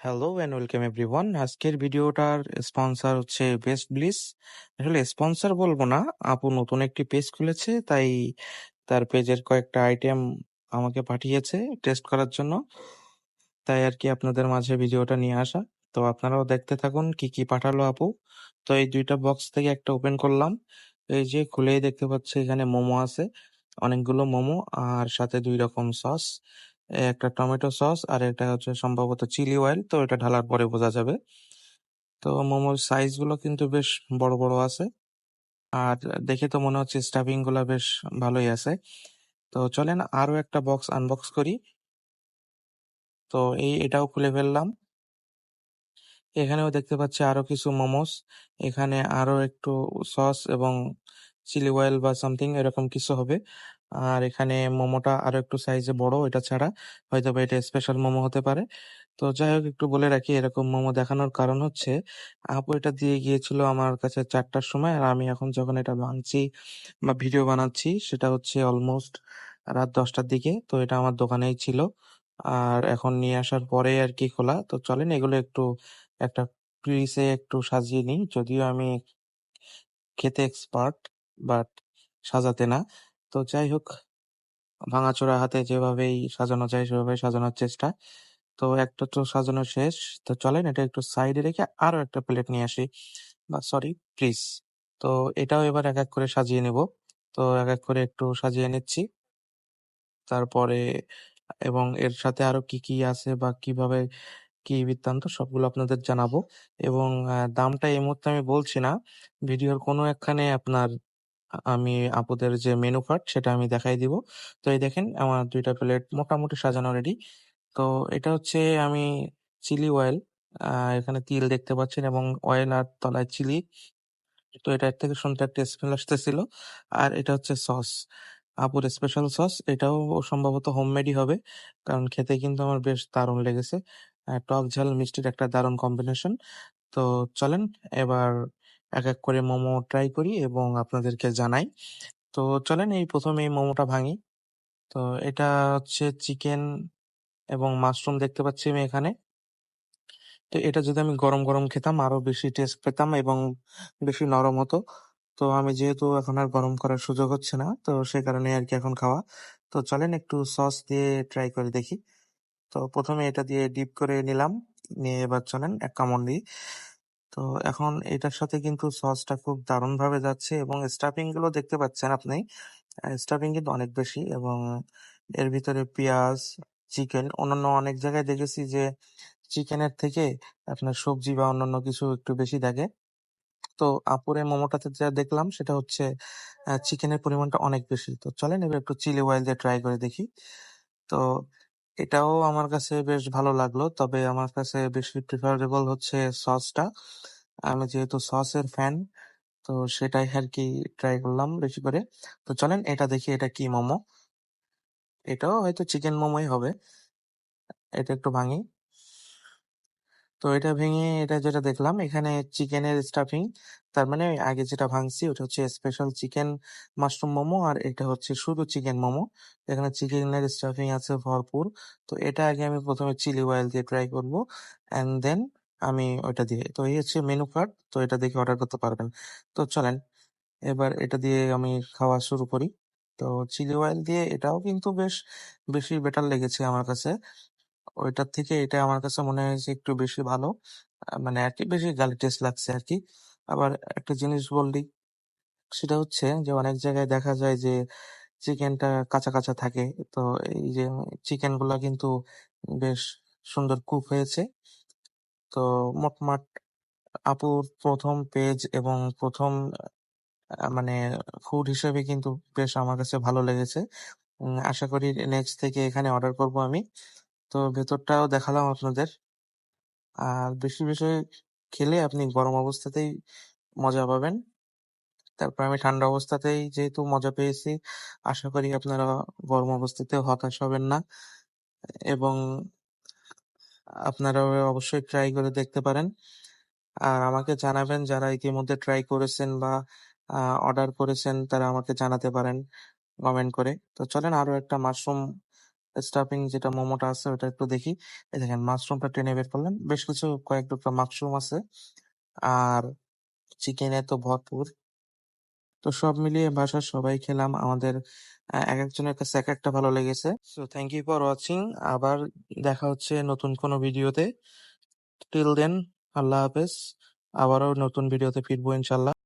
Hello and welcome everyone আজকের ভিডিওটার sponsor হচ্ছে বেস্ট ব্লিস আসলে স্পন্সর বলব না, আপু নতুন একটি পেজ খুলেছে, তাই তার পেজের কয়েকটা আইটেম আমাকে পাঠিয়েছে টেস্ট করার জন্য। তাই আর কি আপনাদের মাঝে ভিডিওটা নিয়ে আসা। তো আপনারাও দেখতে থাকুন কি কি পাঠালো আপু। তো এই দুইটা বক্স থেকে একটা ওপেন করলাম। এই যে খুলেই দেখতে পাচ্ছি এখানে মোমো আছে, অনেকগুলো মোমো আর সাথে দুই রকম সস একটা টমেটো সস আর এটা হচ্ছে সম্ভবত চিলি অয়েল। তো এটা ঢালার পরে বোঝা যাবে। তো মোমোর সাইজগুলো কিন্তু বেশ বড় বড় আছে। আর দেখে তো মনে হচ্ছে স্টাফিংগুলা বেশ ভালোই আছে। তো চলেন আরও একটা বক্স আনবক্স করি। তো এই এটাও খুলে ফেললাম। এখানেও দেখতে পাচ্ছি আরও কিছু মোমোস। এখানে আরও একটু সস এবং চিলি অয়েল বা সামথিং এরকম কিছু হবে। আর এখানে মোমোটা আরও একটু সাইজে বড়, এটা ছাড়া হয়তো বা এটা স্পেশাল মোমো হতে পারে। তো যাই হোক, একটু বলে রাখি, এরকম মোমো দেখানোর কারণ হচ্ছে, আপু এটা দিয়ে গিয়েছিল আমার কাছে চারটার সময়, আর আমি এখন যখন এটা ভাঙছি বা ভিডিও বানাচ্ছি, সেটা হচ্ছে অলমোস্ট রাত দশটার দিকে, তো এটা আমার দোকানেই ছিল। আর এখন নিয়ে আসার পরে আর কি খোলা। তো চলেন, এগুলো একটু একটা পিসে একটু সাজিয়ে নিই, যদিও আমি খেতে এক্সপার্ট বাট সাজাতে না। তো যাই হোক, ভাঙাচোরা হাতে যেভাবেই সাজানো যায় সেভাবে সাজানোর চেষ্টা। তো একটা তো সাজানো শেষ। তো চলেন এটা একটু সাইডে রেখে আরও একটা প্লেট নিয়ে আসি। বা সরি, প্লিজ। তো এটাও এবার এক এক করে সাজিয়ে নেব। তো এক এক করে একটু সাজিয়ে নিচ্ছি। তারপরে এবং এর সাথে আরও কি কি আছে বা কীভাবে কি বৃত্তান্ত সবগুলো আপনাদের জানাব। এবং দামটা এই মুহূর্তে আমি বলছি না। ভিডিওর কোনো একখানে আপনার আমি আপুদের যে মেনু কার্ড সেটা আমি দেখাই দিব। তো এই দেখেন, আমার দুইটা প্লেট মোটামুটি সাজানো রেডি তো এটা হচ্ছে আমি চিলি অয়েল এখানে তিল দেখতে পাচ্ছেন এবং অয়েল আর তলায় চিলি তো এটা থেকে সুন্দর একটা স্মেল আসতেছিল আর এটা হচ্ছে সস আপুর স্পেশাল সস এটাও সম্ভবত হোমমেডই হবে, কারণ খেতে কিন্তু আমার বেশ দারুণ লেগেছে। টক ঝাল মিষ্টির একটা দারুণ কম্বিনেশন তো চলেন, এবার এক এক করে মোমো ট্রাই করি এবং আপনাদেরকে জানাই। তো চলেন এই প্রথমে এই মোমোটা ভাঙি। তো এটা হচ্ছে চিকেন এবং মাশরুম দেখতে পাচ্ছি আমি এখানে। তো এটা যদি আমি গরম গরম খেতাম, আরও বেশি টেস্ট পেতাম এবং বেশি নরম হতো। তো আমি যেহেতু এখন আর গরম করার সুযোগ হচ্ছে না, তো সে কারণে আর কি এখন খাওয়া। তো চলেন একটু সস দিয়ে ট্রাই করে দেখি। তো প্রথমে এটা দিয়ে ডিপ করে নিলাম। নিয়ে এবার চলেন এক কামড় দিই তো এখন এটার সাথে কিন্তু সসটা খুব দারুণ ভাবে যাচ্ছে এবং স্টাফিংগুলো দেখতে পাচ্ছেন আপনি। স্টাফিং কিন্তু অনেক বেশি এবং এর ভিতরে পেঁয়াজ চিকেন অন্যান্য অনেক জায়গায় দেখেছি যে চিকেনের থেকে আপনার সবজি বা অন্যান্য কিছু একটু বেশি থাকে। তো আপুরে মোমোটাতে যা দেখলাম সেটা হচ্ছে চিকেনের পরিমাণটা অনেক বেশি। তো চলেন এবার একটু চিলি অয়েল দিয়ে ট্রাই করে দেখি। তো এটাও আমার কাছে বেশ ভালো লাগল। তবে আমার কাছে বেশি প্রিফারেবল হচ্ছে সসটা। আমি যেহেতু সসের ফ্যান তো সেটাই আর কি ট্রাই করলাম বেশি করে। তো চলেন এটা দেখি এটা কি মোমো। এটাও হয়তো চিকেন মোমোই হবে। এটা একটু ভাঙি। তো এটা ভেঙে এটা যেটা দেখলাম, এখানে চিকেনের স্টাফিং তার মানে আগে যেটা ভাঙছি ওটা হচ্ছে স্পেশাল চিকেন মাশরুম মোমো আর এটা হচ্ছে শুধু চিকেন মোমো। এখানে চিকেনের স্টাফিং আছে ভরপুর। তো এটা আগে আমি প্রথমে চিলি অয়েল দিয়ে ট্রাই করব অ্যান্ড দেন আমি ওটা দিয়ে, তো এই হচ্ছে মেনু কার্ড তো এটা দেখে অর্ডার করতে পারবেন। তো চলেন, এবার এটা দিয়ে আমি খাওয়া শুরু করি। তো চিলি অয়েল দিয়ে এটাও কিন্তু বেশ, বেশি বেটার লেগেছে আমার কাছে। ওইটার থেকে এটা আমার কাছে মনে হয়েছে একটু বেশি ভালো। মানে আর কি বেশি গালি টেস্ট লাগছে আর কি আবার একটা জিনিস বললি, সেটা হচ্ছে যে অনেক জায়গায় দেখা যায় যে চিকেনটা কাঁচা কাঁচা থাকে। তো এই যে চিকেনগুলা কিন্তু বেশ সুন্দর কুক হয়েছে। তো মোটমাট, আপুর প্রথম পেজ এবং প্রথম মানে ফুড হিসেবে কিন্তু বেশ আমার কাছে ভালো লেগেছে। আশা করি নেক্সট থেকে এখানে অর্ডার করব আমি। তো ভেতরটাও দেখালাম আপনাদের। আর বেশি বেশি খেলে আপনি গরম অবস্থাতেই মজা পাবেন। তারপর আমি ঠান্ডা অবস্থাতেই যেহেতু মজা পেয়েছি, আশা করি আপনারা গরম অবস্থাতেও হতাশ হবেন না। এবং আপনারা অবশ্যই ট্রাই করে দেখতে পারেন। আর আমাকে জানাবেন যারা ইতিমধ্যে ট্রাই করেছেন বা অর্ডার করেছেন, তারা আমাকে জানাতে পারেন কমেন্ট করে। তো চলেন আরও একটা মাশরুম স্টাফিং যেটা মোমোটা আছে, ওটা একটু দেখি। দেখেন মাশরুমটা টেনে বের করলাম বেশ কিছু, কয়েক টুকরা মাশরুম আছে। আর চিকেনে তো ভরপুর। তো সব মিলিয়ে বাসার সবাই খেলাম। আমাদের এক একজনের কাছে এক একটা ভালো লেগেছে। So thank you for watching আবার দেখা হচ্ছে নতুন কোনো ভিডিওতে। টিল দেন আল্লাহ হাফেজ। আবারও নতুন ভিডিওতে ফিরবো ইনশাল্লাহ।